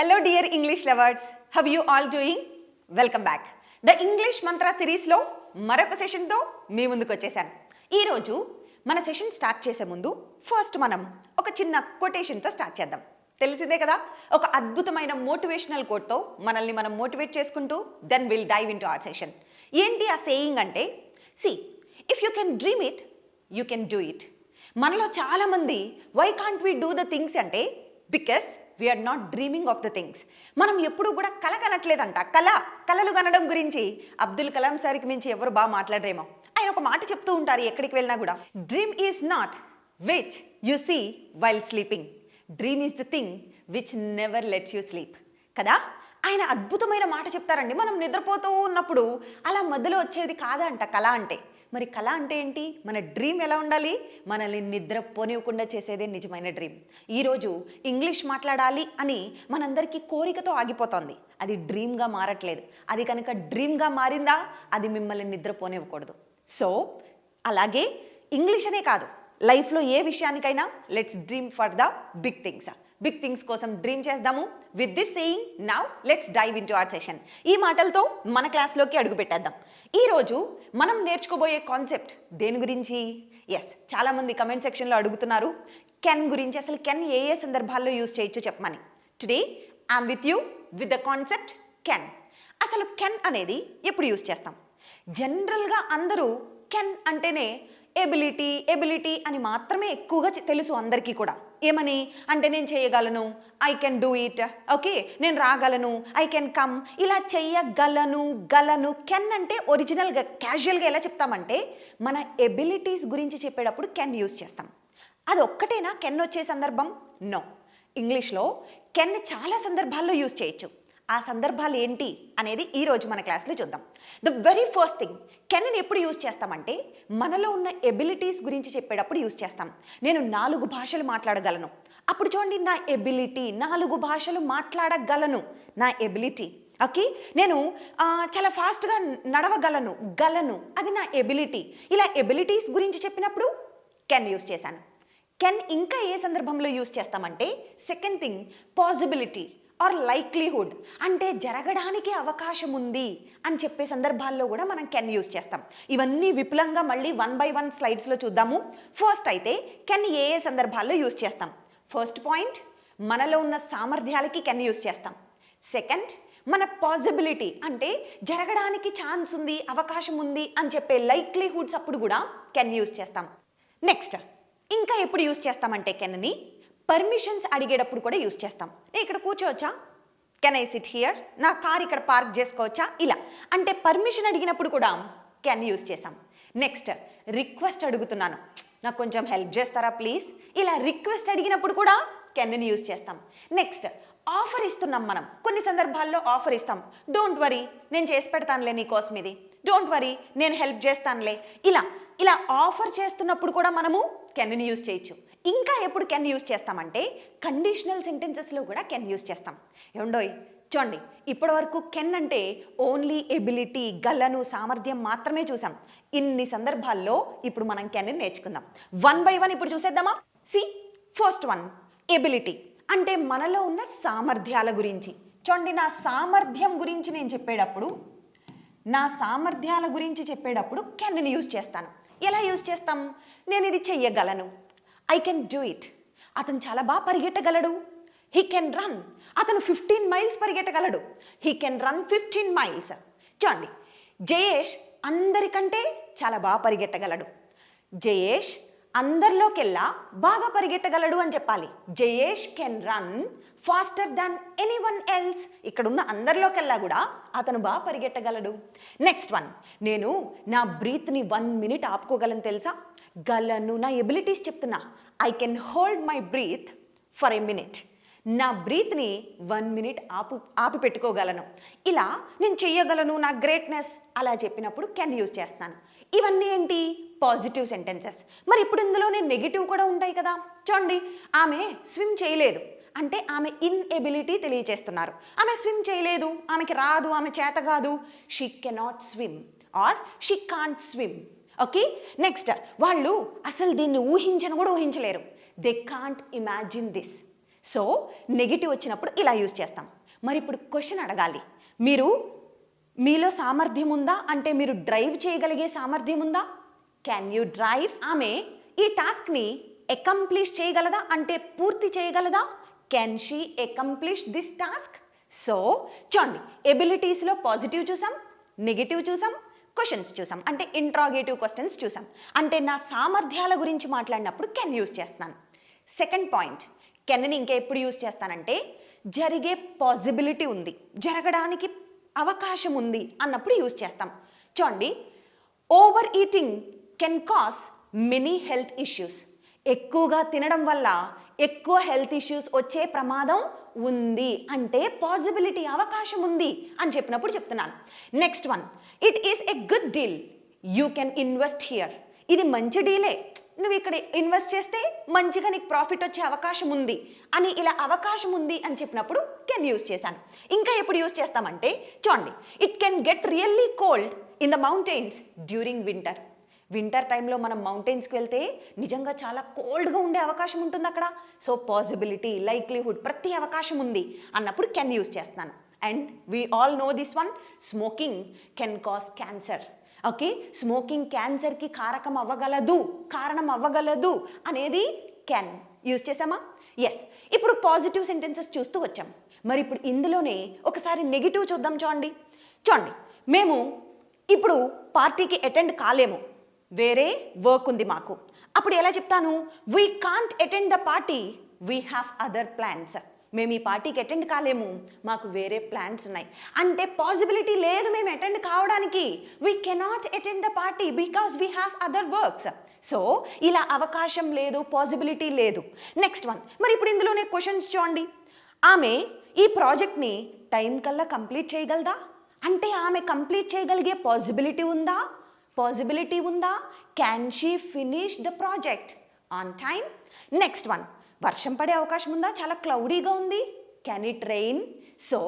Hello dear English lovers how you all doing welcome back the English Mantra సిరీస్లో మరొక సెషన్తో మీ ముందుకు వచ్చేసాను. ఈరోజు మన సెషన్ స్టార్ట్ చేసే ముందు ఫస్ట్ మనం ఒక చిన్న కొటేషన్తో స్టార్ట్ చేద్దాం. తెలిసిందే కదా? ఒక అద్భుతమైన మోటివేషనల్ కోట్తో మనల్ని మనం మోటివేట్ చేసుకుంటూ then will dive in to our session ఏంటి ఆ సేయింగ్ అంటే see if you can dream it you can do it మనలో చాలామంది why can't we do the things అంటే because we are not dreaming of the things మనం ఎప్పుడు కూడా కల కనట్లేదంట. కళ కళలు కనడం గురించి అబ్దుల్ కలాం సార్కి మించి ఎవరు బాగా మాట్లాడరేమో. ఆయన ఒక మాట చెప్తూ ఉంటారు ఎక్కడికి వెళ్ళినా కూడా. Dream is not which you see while sleeping dream is the thing which never lets you sleep కదా? ఆయన అద్భుతమైన మాట చెప్తారండి. మనం నిద్రపోతూ ఉన్నప్పుడు అలా మధ్యలో వచ్చేది కాదంట కళ అంటే. మరి కళ అంటే ఏంటి? మన డ్రీమ్ ఎలా ఉండాలి? మనల్ని నిద్ర పోనివ్వకుండా చేసేదే నిజమైన డ్రీమ్ ఈరోజు ఇంగ్లీష్ మాట్లాడాలి అని మనందరికీ కోరికతో ఆగిపోతుంది. అది డ్రీమ్గా మారట్లేదు. అది కనుక డ్రీమ్గా మారిందా? అది మిమ్మల్ని నిద్ర పోనివ్వకూడదు సో అలాగే ఇంగ్లీష్ అనే కాదు. లైఫ్లో ఏ విషయానికైనా let's dream for the big things big things కోసం డ్రీమ్ చేద్దాము. With this saying now let's dive in to our session ఈ మాటలతో మన క్లాస్లోకి అడుగు పెట్టేద్దాం. ఈరోజు మనం నేర్చుకోబోయే కాన్సెప్ట్ దేని గురించి? ఎస్ చాలామంది కమెంట్ సెక్షన్లో అడుగుతున్నారు. కెన్ గురించి అసలు కెన్ ఏ ఏ సందర్భాల్లో యూజ్ చేయొచ్చు చెప్పమని. Today I'm with you with the concept can అసలు కెన్ అనేది ఎప్పుడు యూజ్ చేస్తాం? జనరల్గా అందరూ కెన్ అంటేనే ఎబిలిటీ ఎబిలిటీ అని మాత్రమే ఎక్కువగా తెలుసు అందరికీ కూడా. ఏమని? అంటే నేను చేయగలను. I can do it okay నేను రాగలను. ఐ కెన్ కమ్ ఇలా చెయ్యగలను గలను. కెన్ అంటే ఒరిజినల్గా క్యాజువల్గా ఎలా చెప్తామంటే మన ఎబిలిటీస్ గురించి చెప్పేటప్పుడు కెన్ యూజ్ చేస్తాం. అది ఒక్కటేనా? కెన్ వచ్చే సందర్భం? నో ఇంగ్లీష్లో కెన్ చాలా సందర్భాల్లో యూజ్ చేయొచ్చు. ఆ సందర్భాలు ఏంటి అనేది ఈరోజు మన క్లాస్లో చూద్దాం. ద వెరీ ఫస్ట్ థింగ్ కెనన్ ఎప్పుడు యూజ్ చేస్తామంటే మనలో ఉన్న ఎబిలిటీస్ గురించి చెప్పేటప్పుడు యూజ్ చేస్తాం. నేను నాలుగు భాషలు మాట్లాడగలను. అప్పుడు చూడండి నా ఎబిలిటీ నాలుగు భాషలు మాట్లాడగలను. నా ఎబిలిటీ ఓకే నేను చాలా ఫాస్ట్గా నడవగలను గలను. అది నా ఎబిలిటీ ఇలా ఎబిలిటీస్ గురించి చెప్పినప్పుడు కెన్ యూజ్ చేశాను. కెన్ ఇంకా ఏ సందర్భంలో యూజ్ చేస్తామంటే second thing possibility or likelihood అంటే జరగడానికి అవకాశం ఉంది అని చెప్పే సందర్భాల్లో కూడా మనం కెన్ యూస్ చేస్తాం. ఇవన్నీ విపులంగా మళ్ళీ వన్ బై వన్ స్లైడ్స్లో చూద్దాము. ఫస్ట్ అయితే కెన్ ఏ ఏ సందర్భాల్లో యూజ్ చేస్తాం. ఫస్ట్ పాయింట్ మనలో ఉన్న సామర్థ్యాలకి కెన్ యూస్ చేస్తాం. సెకండ్ మన పాసిబిలిటీ అంటే జరగడానికి ఛాన్స్ ఉంది అవకాశం ఉంది అని చెప్పే లైక్లీహుడ్స్ అప్పుడు కూడా కెన్ యూస్ చేస్తాం. నెక్స్ట్ ఇంకా ఎప్పుడు యూజ్ చేస్తామంటే కెన్ని? పర్మిషన్స్ అడిగేటప్పుడు కూడా యూస్ చేస్తాం. నేను ఇక్కడ కూర్చోవచ్చా? కెన్ ఐ సిట్ హియర్ నా కార్ ఇక్కడ పార్క్ చేసుకోవచ్చా? ఇలా. అంటే పర్మిషన్ అడిగినప్పుడు కూడా కెన్ యూస్ చేసాం నెక్స్ట్ రిక్వెస్ట్ అడుగుతున్నాను. నాకు కొంచెం హెల్ప్ చేస్తారా ప్లీజ్ ఇలా రిక్వెస్ట్ అడిగినప్పుడు కూడా కెన్ని యూజ్ చేస్తాం. నెక్స్ట్ ఆఫర్ ఇస్తున్నాం మనం. కొన్ని సందర్భాల్లో ఆఫర్ ఇస్తాం. డోంట్ వరీ నేను చేసి పెడతానులే నీకోసం ఇది డోంట్ వరీ నేను హెల్ప్ చేస్తానులే. ఇలా. ఇలా ఆఫర్ చేస్తున్నప్పుడు కూడా మనము కెన్ని యూజ్ చేయొచ్చు. ఇంకా ఎప్పుడు కెన్ యూజ్ చేస్తామంటే కండిషనల్ సెంటెన్సెస్లో కూడా కెన్ యూజ్ చేస్తాం. ఏమండోయ్ చూడండి ఇప్పటివరకు కెన్ అంటే ఓన్లీ ఎబిలిటీ గలను సామర్థ్యం మాత్రమే చూసాం. ఇన్ని సందర్భాల్లో ఇప్పుడు మనం కెన్ నేర్చుకుందాం. వన్ బై వన్ ఇప్పుడు చూసేద్దామా? సి ఫస్ట్ వన్ ఎబిలిటీ అంటే మనలో ఉన్న సామర్థ్యాల గురించి. చూడండి నా సామర్థ్యం గురించి నేను చెప్పేటప్పుడు నా సామర్థ్యాల గురించి చెప్పేటప్పుడు కెన్ని యూజ్ చేస్తాను. ఎలా యూజ్ చేస్తాం? నేను ఇది చెయ్యగలను. ఐ కెన్ డూ ఇట్ అతను చాలా బాగా పరిగెట్టగలడు. హీ కెన్ రన్ అతను fifteen miles పరిగెట్టగలడు. He can run fifteen miles చూడండి. జయేష్ అందరికంటే చాలా బాగా పరిగెట్టగలడు. జయేష్ అందరిలోకెల్లా బాగా పరిగెట్టగలడు అని చెప్పాలి. Jayesh can run faster than anyone else. ఇక్కడున్న అందరిలోకెల్లా కూడా అతను బాగా పరిగెట్టగలడు. Next one. నేను నా బ్రీత్ని వన్ మినిట్ ఆపుకోగలను తెలుసా? గలను నా ఎబిలిటీస్ చెప్తున్నా. I can hold my breath for a minute. నా బ్రీత్ని వన్ మినిట్ ఆపు ఆపి పెట్టుకోగలను. ఇలా నేను చెయ్యగలను నా గ్రేట్నెస్. అలా చెప్పినప్పుడు కెన్ యూజ్ చేస్తాను. ఇవన్నీ ఏంటి? పాజిటివ్ సెంటెన్సెస్ మరి ఇప్పుడు ఇందులోనే నెగిటివ్ కూడా ఉంటాయి కదా. చూడండి ఆమె స్విమ్ చేయలేదు. అంటే ఆమె ఇన్ఎబిలిటీ తెలియచేస్తున్నారు. ఆమె స్విమ్ చేయలేదు ఆమెకి రాదు ఆమె చేత కాదు. She cannot swim or she can't swim okay next వాళ్ళు అసలు దీన్ని ఊహించను కూడా ఊహించలేరు. They can't imagine this so negative వచ్చినప్పుడు ఇలా యూజ్ చేస్తాం. మరి ఇప్పుడు క్వశ్చన్ అడగాలి. మీరు మీలో సామర్థ్యం ఉందా? అంటే మీరు డ్రైవ్ చేయగలిగే సామర్థ్యం ఉందా? క్యాన్ యూ డ్రైవ్ ఆమె ఈ టాస్క్ని అకంప్లిష్ చేయగలదా? అంటే పూర్తి చేయగలదా? Can she accomplish this task so చూడండి ఎబిలిటీస్లో పాజిటివ్ చూసాం నెగిటివ్ చూసాం క్వశ్చన్స్ చూసాం. అంటే ఇంట్రాగేటివ్ క్వశ్చన్స్ చూసాం. అంటే నా సామర్థ్యాల గురించి మాట్లాడినప్పుడు కెన్ యూస్ చేస్తాను సెకండ్ పాయింట్ కెన్ని ఇంకా ఎప్పుడు యూస్ చేస్తానంటే జరిగే పాసిబిలిటీ ఉంది. జరగడానికి అవకాశం ఉంది అన్నప్పుడు యూస్ చేస్తాం. చూడండి overeating can cause many health issues ఎక్కువగా తినడం వల్ల ఎక్కువ హెల్త్ ఇష్యూస్ వచ్చే ప్రమాదం ఉంది. అంటే పాసిబిలిటీ అవకాశం ఉంది అని చెప్పినప్పుడు చెప్తున్నాను. Next one it is a good deal you can invest here ఇది మంచి డీలే నువ్వు ఇక్కడ ఇన్వెస్ట్ చేస్తే మంచిగా నీకు ప్రాఫిట్ వచ్చే అవకాశం ఉంది అని ఇలా అవకాశం ఉంది అని చెప్పినప్పుడు కెన్ యూస్ చేశాను. ఇంకా ఎప్పుడు యూస్ చేస్తామంటే చూడండి. It can get really cold in the mountains during winter winter టైంలో మనం మౌంటైన్స్కి వెళ్తే నిజంగా చాలా కోల్డ్గా ఉండే అవకాశం ఉంటుంది అక్కడ. సో పాసిబిలిటీ లైక్లీహుడ్ ప్రతి అవకాశం ఉంది అన్నప్పుడు కెన్ యూస్ చేస్తాను. And we all know this one smoking can cause cancer. Okay? Smoking క్యాన్సర్కి కారకం అవ్వగలదు. కారణం అవ్వగలదు అనేది కెన్ యూజ్ చేసామా ఎస్ ఇప్పుడు పాజిటివ్ సెంటెన్సెస్ చూస్తూ వచ్చాం. మరి ఇప్పుడు ఇందులోనే ఒకసారి నెగిటివ్ చూద్దాం చూడండి. చూడండి మేము ఇప్పుడు పార్టీకి అటెండ్ కాలేము. వేరే వర్క్ ఉంది మాకు. అప్పుడు ఎలా చెప్తాను? We can't attend the party we have other plans మేము ఈ పార్టీకి అటెండ్ కాలేము. మాకు వేరే ప్లాన్స్ ఉన్నాయి. అంటే పాసిబిలిటీ లేదు మేము అటెండ్ కావడానికి. We cannot attend the party because we have other works so ఇలా అవకాశం లేదు పాసిబిలిటీ లేదు. నెక్స్ట్ వన్ మరి ఇప్పుడు ఇందులోనే క్వశ్చన్స్ చూడండి. ఆమె ఈ ప్రాజెక్ట్ని టైం కల్లా కంప్లీట్ చేయగలదా? అంటే ఆమె కంప్లీట్ చేయగలిగే పాసిబిలిటీ ఉందా? పాసిబిలిటీ ఉందా? Can she finish the project on time next one వర్షం పడే అవకాశం ఉందా? చాలా క్లౌడీగా ఉంది. క్యాన్ ఇట్ రెయిన్ సో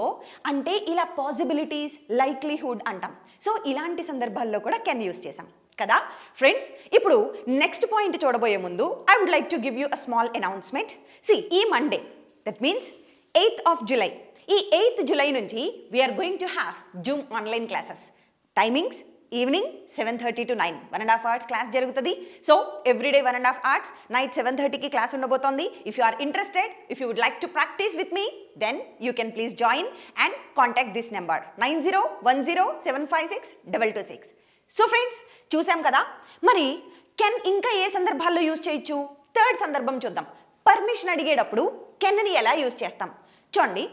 అంటే ఇలా పాసిబిలిటీస్ లైక్లీహుడ్ అంటాం. సో ఇలాంటి సందర్భాల్లో కూడా కెన్ యూస్ చేసాం కదా? ఫ్రెండ్స్ ఇప్పుడు నెక్స్ట్ పాయింట్ చూడబోయే ముందు I would like to give you a small announcement see ఈ Monday that means eighth of July ఈ ఎయిత్ జులై నుంచి we are going to have Zoom online classes timings evening seven thirty to nine one and half hours class జరుగుతుంది. So everyday one and half hours night seven థర్టీకి class ఉండబోతోంది. If you are interested if you would like to practice with me then you can please join and contact this number nine zero one zero seven five six double two six so friends చూసాం కదా? మరి can ఇంకా ఏ సందర్భాల్లో use చేయొచ్చు? Third సందర్భం చూద్దాం. Permission అడిగేటప్పుడు కెన్ని ఎలా యూజ్ చేస్తాం? చూడండి.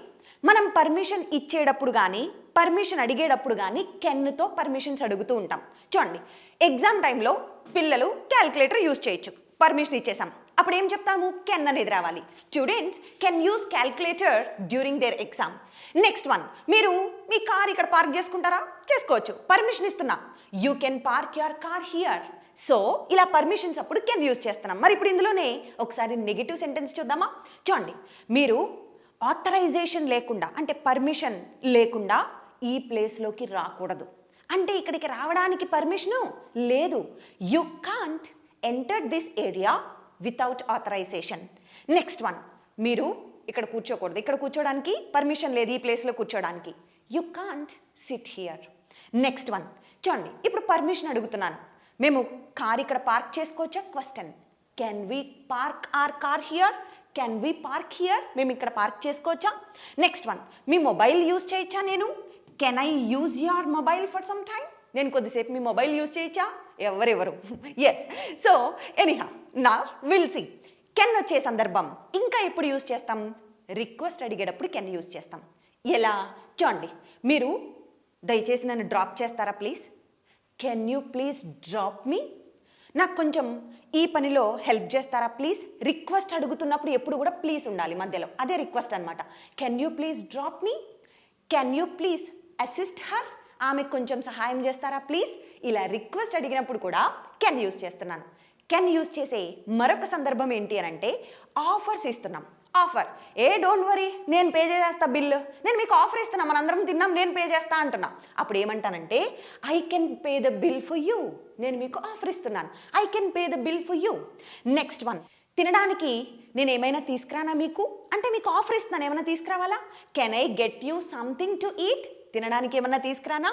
మనం పర్మిషన్ ఇచ్చేటప్పుడు కానీ పర్మిషన్ అడిగేటప్పుడు కానీ కెన్నుతో పర్మిషన్స్ అడుగుతూ ఉంటాం. చూడండి ఎగ్జామ్ టైంలో పిల్లలు క్యాల్కులేటర్ యూజ్ చేయొచ్చు. పర్మిషన్ ఇచ్చేసాం. అప్పుడు ఏం చెప్తాము? కెన్ అనేది రావాలి. Students can use calculator during their exam next one మీరు మీ కార్ ఇక్కడ పార్క్ చేసుకుంటారా? చేసుకోవచ్చు. పర్మిషన్ ఇస్తున్నా. You can park your car here so ఇలా పర్మిషన్స్ అప్పుడు కెన్ యూస్ చేస్తున్నాం. మరి ఇప్పుడు ఇందులోనే ఒకసారి నెగిటివ్ సెంటెన్స్ చూద్దామా? చూడండి మీరు ఆథరైజేషన్ లేకుండా అంటే పర్మిషన్ లేకుండా ఈ ప్లేస్లోకి రాకూడదు. అంటే ఇక్కడికి రావడానికి పర్మిషను లేదు. You can't enter this area without authorisation next one మీరు ఇక్కడ కూర్చోకూడదు. ఇక్కడ కూర్చోడానికి పర్మిషన్ లేదు ఈ ప్లేస్లో కూర్చోడానికి. You can't sit here next one చూడండి ఇప్పుడు పర్మిషన్ అడుగుతున్నాను. మేము కార్ ఇక్కడ పార్క్ చేసుకోవచ్చా? Question can we park our car here can we park here మేము ఇక్కడ పార్క్ చేసుకోవచ్చా? నెక్స్ట్ వన్ మీ మొబైల్ యూజ్ చేయొచ్చా నేను? Can I use your mobile for some time నేను కొద్దిసేపు మీ మొబైల్ యూజ్ చేయొచ్చా? ఎవరెవరు? ఎస్ సో ఎనీహా నా విల్ సి కెన్ వచ్చే సందర్భం ఇంకా ఎప్పుడు యూజ్ చేస్తాం? రిక్వెస్ట్ అడిగేటప్పుడు కెన్ యూజ్ చేస్తాం. ఎలా? చూడండి. మీరు దయచేసి నన్ను డ్రాప్ చేస్తారా please can you please drop me నాకు కొంచెం ఈ పనిలో హెల్ప్ చేస్తారా? ప్లీజ్ రిక్వెస్ట్ అడుగుతున్నప్పుడు ఎప్పుడు కూడా ప్లీజ్ ఉండాలి మధ్యలో. అదే రిక్వెస్ట్ అనమాట can you please drop me can you please assist her ఆమెకు కొంచెం సహాయం చేస్తారా? ప్లీజ్ ఇలా రిక్వెస్ట్ అడిగినప్పుడు కూడా కెన్ యూస్ చేస్తున్నాను. కెన్ యూస్ చేసే మరొక సందర్భం ఏంటి అని అంటే ఆఫర్స్ ఇస్తున్నాం. ఆఫర్. ఏ డోంట్ వరీ నేను పే చేసేస్తా బిల్లు. నేను మీకు ఆఫర్ ఇస్తున్నా మనందరం తిన్నాం నేను పే చేస్తా అంటున్నా. అప్పుడు ఏమంటానంటే I can pay the bill for you నేను మీకు ఆఫర్ ఇస్తున్నాను. I can pay the bill for you next one తినడానికి నేను ఏమైనా తీసుకురానా మీకు? అంటే మీకు ఆఫర్ ఇస్తున్నాను ఏమైనా తీసుకురావాలా? Can I get you something to eat తినడానికి ఏమన్నా తీసుకురానా?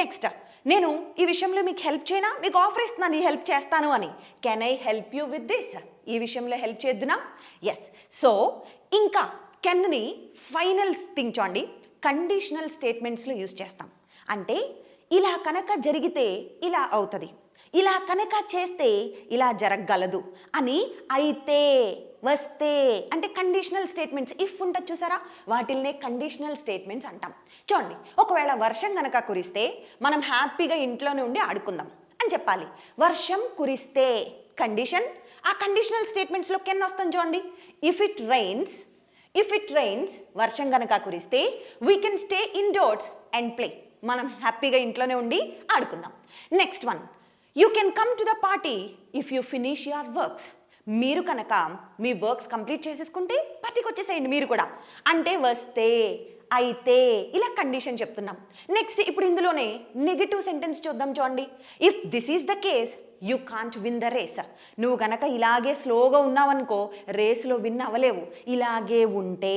నెక్స్ట్ నేను ఈ విషయంలో మీకు హెల్ప్ చేయనా? మీకు ఆఫర్ ఇస్తున్నాను ఈ హెల్ప్ చేస్తాను అని. Can I help you with this ఈ విషయంలో హెల్ప్ చేద్దునా? ఎస్ సో ఇంకా కెన్ని ఫైనల్ థింగ్ చూడండి. కండిషనల్ స్టేట్మెంట్స్లో యూజ్ చేస్తాం. అంటే ఇలా కనుక జరిగితే ఇలా అవుతుంది. ఇలా కనుక చేస్తే ఇలా జరగగలదు అని అయితే వస్తే అంటే కండిషనల్ స్టేట్మెంట్స్ ఇఫ్ ఉంటుంది చూసారా? వాటిల్నే కండిషనల్ స్టేట్మెంట్స్ అంటాం. చూడండి ఒకవేళ వర్షం కనుక కురిస్తే మనం హ్యాపీగా ఇంట్లోనే ఉండి ఆడుకుందాం అని చెప్పాలి. వర్షం కురిస్తే కండిషన్ ఆ కండిషనల్ స్టేట్మెంట్స్లో కెన్ వస్తాం చూడండి. If it rains if it rains వర్షం కనుక కురిస్తే we can stay indoors and play మనం హ్యాపీగా ఇంట్లోనే ఉండి ఆడుకుందాం. Next one you can come to the party if you finish your works మీరు కనుక మీ వర్క్స్ కంప్లీట్ చేసేసుకుంటే పార్టీకి వచ్చేసేయండి మీరు కూడా. అంటే వస్తే అయితే ఇలా కండిషన్ చెప్తున్నాం. నెక్స్ట్ ఇప్పుడు ఇందులోనే నెగిటివ్ సెంటెన్స్ చూద్దాం చూడండి. If this is the case you can't win the race నువ్వు గనక ఇలాగే స్లోగా ఉన్నావనుకో రేస్లో విన్ అవ్వలేవు. ఇలాగే ఉంటే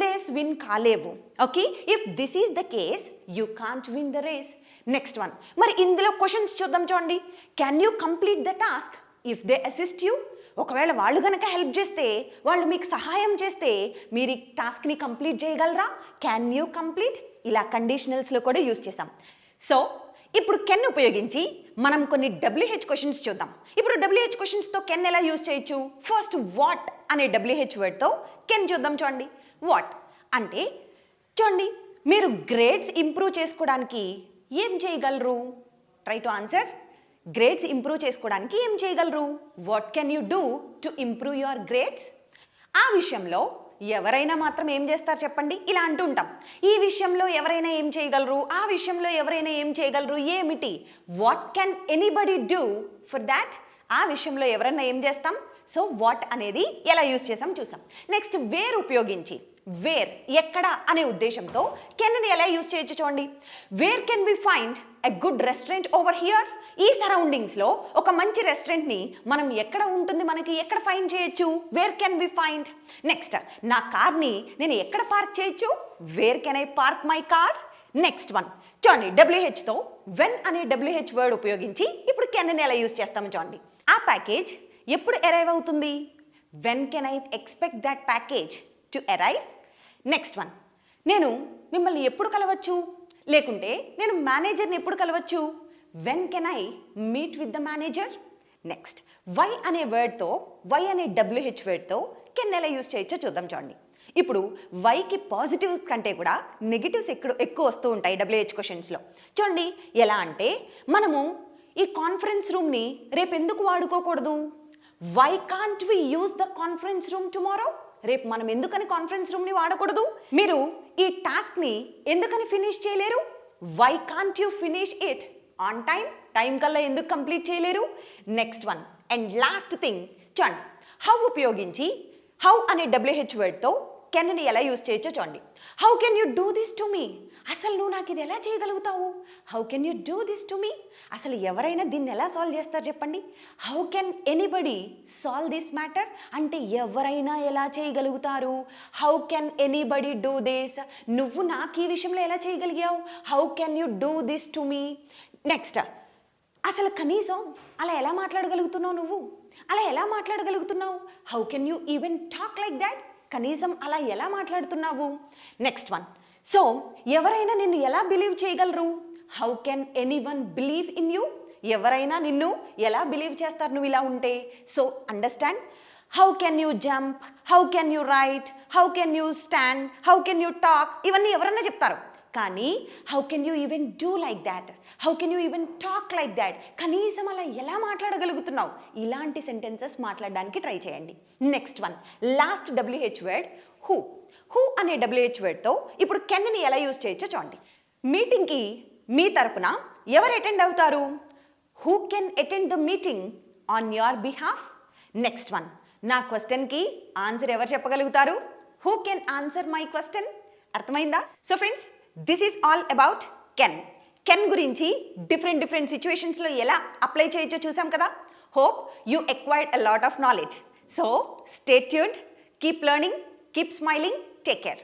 race win కాలేవు. Okay if this is the case you can't win the race next one మరి ఇందులో క్వశ్చన్స్ చూద్దాం చూడండి. Can you complete the task if they assist you ఒకవేళ వాళ్ళు కనుక హెల్ప్ చేస్తే వాళ్ళు మీకు సహాయం చేస్తే మీరు ఈ టాస్క్ని కంప్లీట్ చేయగలరా? క్యాన్ యూ కంప్లీట్ ఇలా కండిషనల్స్లో కూడా యూస్ చేసాం సో ఇప్పుడు కెన్ ఉపయోగించి మనం కొన్ని డబ్ల్యూహెచ్ క్వశ్చన్స్ చూద్దాం. ఇప్పుడు డబ్ల్యూహెచ్ క్వశ్చన్స్తో కెన్ ఎలా యూజ్ చేయొచ్చు? ఫస్ట్ వాట్ అనే డబ్ల్యూహెచ్ వర్డ్తో కెన్ చూద్దాం చూడండి. వాట్ అంటే చూడండి మీరు గ్రేడ్స్ ఇంప్రూవ్ చేసుకోవడానికి ఏం చేయగలరు? Try to answer grades improve చేసుకోవడానికి ఏం చేయగలరు? What can you do to improve your grades ఆ విషయంలో ఎవరైనా మాత్రం ఏం చేస్తారు చెప్పండి? ఇలా అంటూ ఉంటాం. ఈ విషయంలో ఎవరైనా ఏం చేయగలరు? ఆ విషయంలో ఎవరైనా ఏం చేయగలరు? ఏమిటి? What can anybody do for that ఆ విషయంలో ఎవరైనా ఏం చేస్తాం? సో వాట్ అనేది ఎలా యూస్ చేసాం చూసాం. నెక్స్ట్ వేర్ ఉపయోగించి. వేర్ ఎక్కడ అనే ఉద్దేశంతో కెన్ని ఎలా యూస్ చేయొచ్చు చూడండి. Where can we find a good restaurant over here ఈ సరౌండింగ్స్లో ఒక మంచి రెస్టారెంట్ని మనం ఎక్కడ ఉంటుంది మనకి? ఎక్కడ ఫైండ్ చేయొచ్చు? Where can we find next నా కార్ని నేను ఎక్కడ పార్క్ చేయొచ్చు? Where can I park my car next one చూడండి డబ్ల్యూహెచ్తో వెన్ అనే డబ్ల్యూహెచ్ వర్డ్ ఉపయోగించి ఇప్పుడు కెన్ని ఎలా యూజ్ చేస్తాము చూడండి. ఆ ప్యాకేజ్ ఎప్పుడు అరైవ్ అవుతుంది? When can I expect that package to arrive next one నేను మిమ్మల్ని ఎప్పుడు కలవచ్చు? లేకుంటే నేను మేనేజర్ని ఎప్పుడు కలవచ్చు? When can I meet with the manager next why అనే వర్డ్తో వై అనే డబ్ల్యూహెచ్ వర్డ్తో కెన్ ఎలా యూస్ చేయొచ్చో చూద్దాం చూడండి. ఇప్పుడు వైకి పాజిటివ్ కంటే కూడా నెగిటివ్స్ ఎక్కువ ఎక్కువ వస్తూ ఉంటాయి డబ్ల్యూహెచ్ క్వశ్చన్స్లో చూడండి ఎలా అంటే మనము ఈ కాన్ఫరెన్స్ రూమ్ని రేపు ఎందుకు వాడుకోకూడదు? Why can't we use the conference room tomorrow రేపు మనం ఎందుకని కాన్ఫరెన్స్ రూమ్ని వాడకూడదు? మీరు ఈ టాస్క్ని ఎందుకని ఫినిష్ చేయలేరు? Why can't you finish it on time time కల్లా ఎందుకు కంప్లీట్ చేయలేరు? Next one and last thing చూడండి. హౌ ఉపయోగించి హౌ అనే డబ్ల్యూహెచ్ వర్డ్తో కెన్ని ఎలా యూస్ చేయొచ్చో చూడండి. How can you do this to me అసలు నువ్వు నాకు ఇది ఎలా చేయగలుగుతావు? How can you do this to me అసలు ఎవరైనా దీన్ని ఎలా సాల్వ్ చేస్తారు చెప్పండి? How can anybody solve this matter అంటే ఎవరైనా ఎలా చేయగలుగుతారు? How can anybody do this నువ్వు నాకు ఈ విషయంలో ఎలా చేయగలిగావు? How can you do this to me next అసలు కనీసం అలా ఎలా మాట్లాడగలుగుతున్నావు నువ్వు? అలా ఎలా మాట్లాడగలుగుతున్నావు? How can you even talk like that కనీసం అలా ఎలా మాట్లాడుతున్నావు? నెక్స్ట్ వన్ సో ఎవరైనా నిన్ను ఎలా బిలీవ్ చేయగలరు? How can anyone believe in you ఎవరైనా నిన్ను ఎలా బిలీవ్ చేస్తారు నువ్వు ఇలా ఉంటే? So understand how can you jump how can you write how can you stand how can you talk ఇవన్నీ ఎవరన్నా చెప్తారు. కానీ how can you even do like that how can you even talk like that కనీసం అలా ఎలా మాట్లాడగలుగుతున్నావు? ఇలాంటి sentences మాట్లాడడానికి ట్రై చేయండి. Next one last WH word who who అనే డబ్ల్యూహెచ్ వర్డ్తో ఇప్పుడు కెన్ని ఎలా యూజ్ చేయొచ్చో చూడండి. మీటింగ్కి మీ తరపున ఎవరు అటెండ్ అవుతారు? Who can attend the meeting on your behalf? Next one నా క్వశ్చన్కి ఆన్సర్ ఎవరు చెప్పగలుగుతారు? Who can answer my question? అర్థమైందా? So friends this is all about can. Can గురించి డిఫరెంట్ డిఫరెంట్ సిచ్యువేషన్స్లో ఎలా అప్లై చేయొచ్చో చూసాం కదా? Hope you acquired a lot of knowledge so stay tuned keep learning keep smiling. Take care